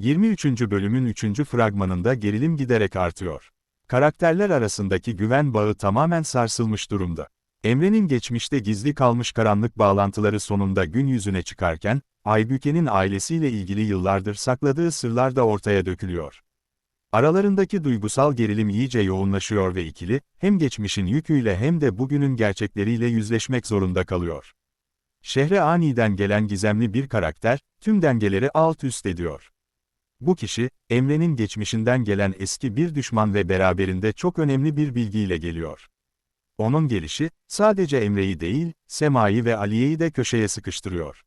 23. bölümün 3. fragmanında gerilim giderek artıyor. Karakterler arasındaki güven bağı tamamen sarsılmış durumda. Emre'nin geçmişte gizli kalmış karanlık bağlantıları sonunda gün yüzüne çıkarken, Aybüke'nin ailesiyle ilgili yıllardır sakladığı sırlar da ortaya dökülüyor. Aralarındaki duygusal gerilim iyice yoğunlaşıyor ve ikili, hem geçmişin yüküyle hem de bugünün gerçekleriyle yüzleşmek zorunda kalıyor. Şehre aniden gelen gizemli bir karakter, tüm dengeleri alt üst ediyor. Bu kişi, Emre'nin geçmişinden gelen eski bir düşman ve beraberinde çok önemli bir bilgiyle geliyor. Onun gelişi, sadece Emre'yi değil, Sema'yı ve Aliye'yi de köşeye sıkıştırıyor.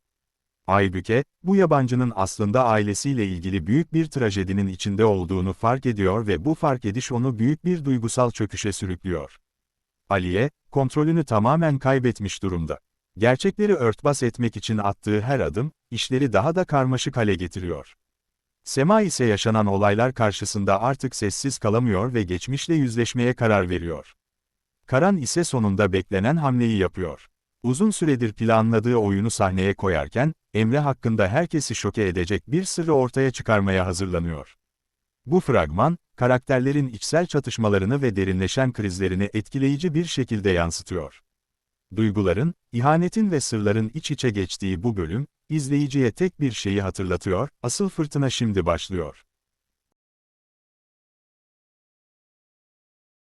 Aybüke, bu yabancının aslında ailesiyle ilgili büyük bir trajedinin içinde olduğunu fark ediyor ve bu fark ediş onu büyük bir duygusal çöküşe sürüklüyor. Aliye, kontrolünü tamamen kaybetmiş durumda. Gerçekleri örtbas etmek için attığı her adım, işleri daha da karmaşık hale getiriyor. Sema ise yaşanan olaylar karşısında artık sessiz kalamıyor ve geçmişle yüzleşmeye karar veriyor. Karan ise sonunda beklenen hamleyi yapıyor. Uzun süredir planladığı oyunu sahneye koyarken, Emre hakkında herkesi şoke edecek bir sırrı ortaya çıkarmaya hazırlanıyor. Bu fragman, karakterlerin içsel çatışmalarını ve derinleşen krizlerini etkileyici bir şekilde yansıtıyor. Duyguların, ihanetin ve sırların iç içe geçtiği bu bölüm, izleyiciye tek bir şeyi hatırlatıyor, asıl fırtına şimdi başlıyor.